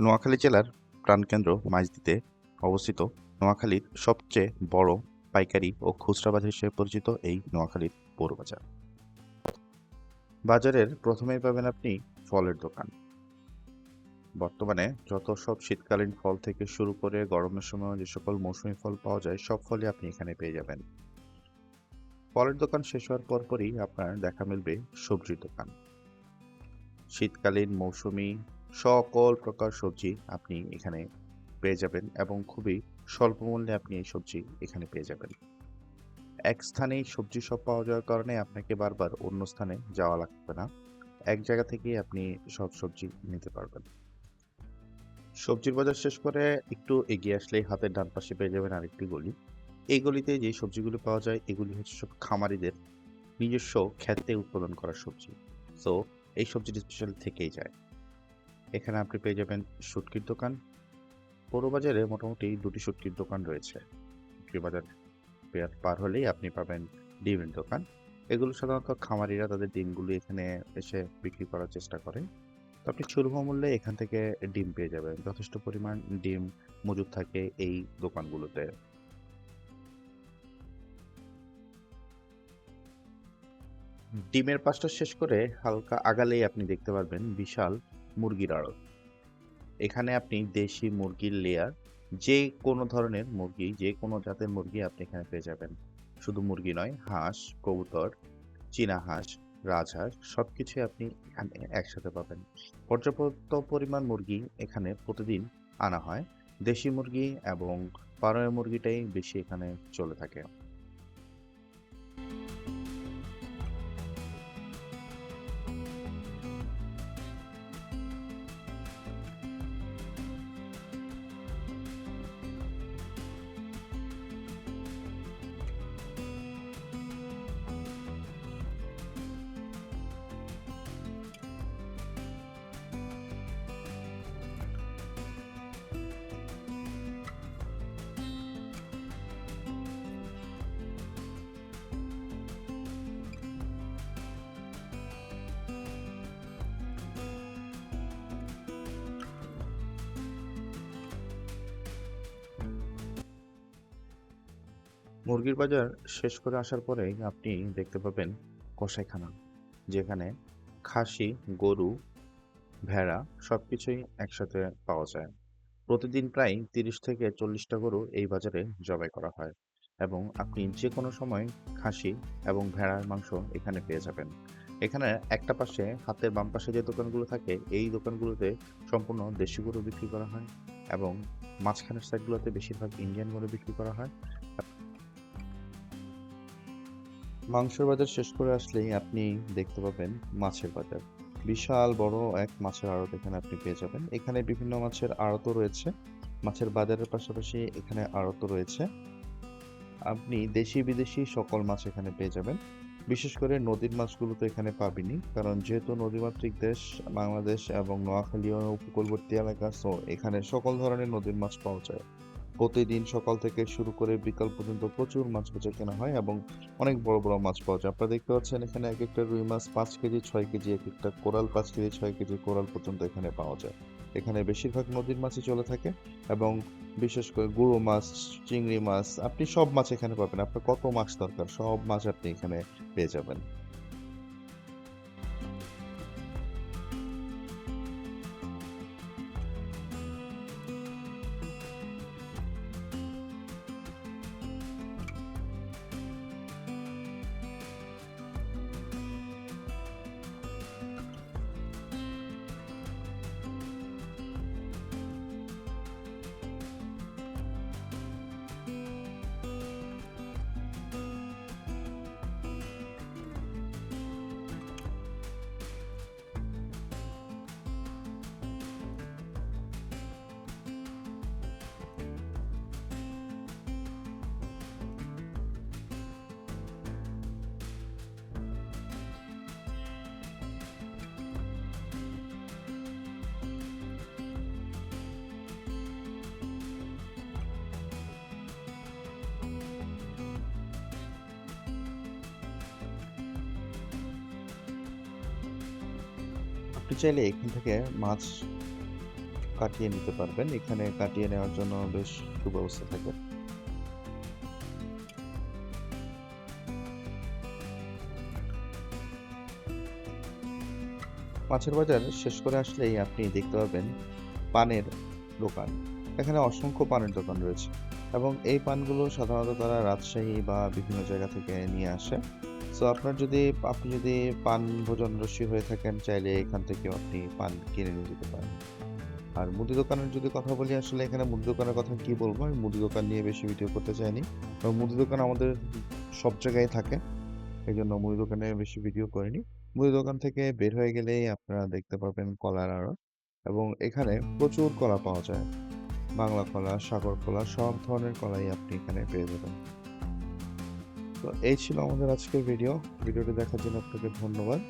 নোয়াখালী জেলার প্রাণকেন্দ্র মাইজদিতে অবস্থিত নোয়াখালীর সবচেয়ে বড় পাইকারি ও খুচরা বাজার হিসেবে পরিচিত এই নোয়াখালীর পৌর বাজার বাজারের প্রথমেই পাবেন আপনি ফলের দোকান। বর্তমানে যত সব শীতকালীন ফল থেকে শুরু করে গরমের সময় যে সকল মৌসুমি ফল পাওয়া যায়, সব ফলই আপনি এখানে পেয়ে যাবেন। ফলের দোকান শেষ হওয়ার পরপরই আপনার দেখা মিলবে সবজির দোকান। শীতকালীন মৌসুমী সকল প্রকার সবজি আপনি এখানে পেয়ে যাবেন এবং খুবই স্বল্প মূল্যে আপনি এই সবজি এখানে পেয়ে যাবেন। এক স্থানেই সবজি সব পাওয়া যাওয়ার কারণে আপনাকে বারবার অন্য স্থানে যাওয়া লাগবে না। এক জায়গা থেকেই আপনি সব সবজি নিতে পারবেন। সবজির বাজার শেষ করে একটু এগিয়ে আসলেই হাতের ডান পাশে পেয়ে যাবেন আরেকটি গলি। এই গলিতে যে সবজিগুলো পাওয়া যায়, এগুলি হচ্ছে সব খামারিদের নিজস্ব ক্ষেতে উৎপাদন করা সবজি। সো এই সবজিটি স্পেশাল থেকেই যায়। এখানে আপনি পেয়ে যাবেন শুটকির দোকান। পৌর বাজারে মোটামুটি দুটি শুটকির দোকান রয়েছে। বাজার পার হলেই আপনি পাবেন ডিমের দোকান। এগুলো সাধারণত খামারিরা তাদের ডিমগুলো এখানে এসে বিক্রি করার চেষ্টা করে। তো আপনি সুলভ মূল্যে এখান থেকে ডিম পেয়ে যাবেন। যথেষ্ট পরিমাণ ডিম মজুদ থাকে এই দোকানগুলোতে। ডিমের পাশটা শেষ করে হালকা আগালেই আপনি দেখতে পারবেন বিশাল মুরগির আড়ত। এখানে আপনি দেশি মুরগির লেয়ার যে কোনো ধরনের মুরগি, যে কোনো জাতের মুরগি আপনি এখানে পেয়ে যাবেন। শুধু মুরগি নয়, হাঁস, কবুতর, চীনা হাঁস, রাজহাঁস সব কিছুই আপনি এখানে একসাথে পাবেন। পর্যাপ্ত পরিমাণ মুরগি এখানে প্রতিদিন আনা হয়। দেশি মুরগি এবং পারয় মুরগিটাই বেশি এখানে চলে থাকে। মুরগির বাজার শেষ করে আসার পরেই আপনি দেখতে পাবেন কষাইখানা, যেখানে খাসি, গরু, ভেড়া সব কিছুই একসাথে পাওয়া যায়। প্রতিদিন প্রায় তিরিশ থেকে চল্লিশটা গরু এই বাজারে জবাই করা হয় এবং আপনি যে কোনো সময় খাসি এবং ভেড়ার মাংস এখানে পেয়ে যাবেন। এখানে একটা পাশে হাতের বাম পাশে যে দোকানগুলো থাকে, এই দোকানগুলোতে সম্পূর্ণ দেশি গরু বিক্রি করা হয় এবং মাঝখানের সাইডগুলোতে বেশিরভাগ ইন্ডিয়ান গরু বিক্রি করা হয়। মাংসের বাজার শেষ করে আসলেই আপনি দেখতে পাবেন মাছের বাজার। বিশাল বড় এক মাছের আড়ত এখানে আপনি পেয়ে যাবেন। এখানে বিভিন্ন মাছের আড়তও রয়েছে। মাছের বাজারের পাশাপাশি এখানে আড়ত রয়েছে। আপনি দেশি বিদেশি সকল মাছ এখানে পেয়ে যাবেন। বিশেষ করে নদীর মাছগুলো তো এখানে পাবেনই, কারণ যেহেতু নদীমাতৃক দেশ, বাংলাদেশ এবং নোয়াখালী উপকূলবর্তী এলাকা সো এখানে সকল ধরনের নদীর মাছ পাওয়া যায়। প্রতিদিন সকাল থেকে শুরু করে বিকাল পর্যন্ত প্রচুর মাছ বেচা কেনা হয় এবং অনেক বড় বড় মাছ পাওয়া যায়। আপনারা দেখতে পাচ্ছেন এখানে এক একটা রুই মাছ পাঁচ কেজি, ছয় কেজি, এক একটা কোরাল পাঁচ কেজি, ছয় কেজি কোরাল পর্যন্ত এখানে পাওয়া যায়। এখানে বেশিরভাগ নদীর মাছই চলে থাকে এবং বিশেষ করে গুঁড়ো মাছ, চিংড়ি মাছ, আপনি সব মাছ এখানে পাবেন। আপনার কত মাছ দরকার সব মাছ আপনি এখানে পেয়ে যাবেন। আপনি চাইলে এখান থেকে মাছ কাটিয়ে নিতে পারবেন। এখানে কাটিয়ে নেওয়ার জন্য বেশ সুব্যবস্থা থাকে। মাছের বাজার শেষ করে আসলেই আপনি দেখতে পাবেন পানের দোকান। এখানে অসংখ্য পানের দোকান রয়েছে এবং এই পানগুলো সাধারণত তারা রাজশাহী বা বিভিন্ন জায়গা থেকে নিয়ে আসে। সো আপনার যদি, আপনি যদি পান ভোজন রসি হয়ে থাকেন, চাইলে এখান থেকে আপনি পান কিনে নিয়ে যেতে পারেন। আর মুদি দোকানের যদি কথা বলি, আসলে এখানে মুদি দোকানের কথা কি বলব? আমি মুদি দোকান নিয়ে বেশি ভিডিও করতে চাইনি। কারণ মুদি দোকান আমাদের সব জায়গায় থাকে। এই জন্য মুদি দোকানে বেশি ভিডিও করিনি। মুদি দোকান থেকে বের হয়ে গেলেই আপনারা দেখতে পাবেন কলার আড়ত। এবং এখানে প্রচুর কলা পাওয়া যায়। বাংলা কলা, সাগর কলা, সব ধরনের কলাই আপনি এখানে পেয়ে যাবেন। এই ছিল আমাদের আজকের ভিডিও ভিডিওটি দেখার জন্য আপনাকে ধন্যবাদ।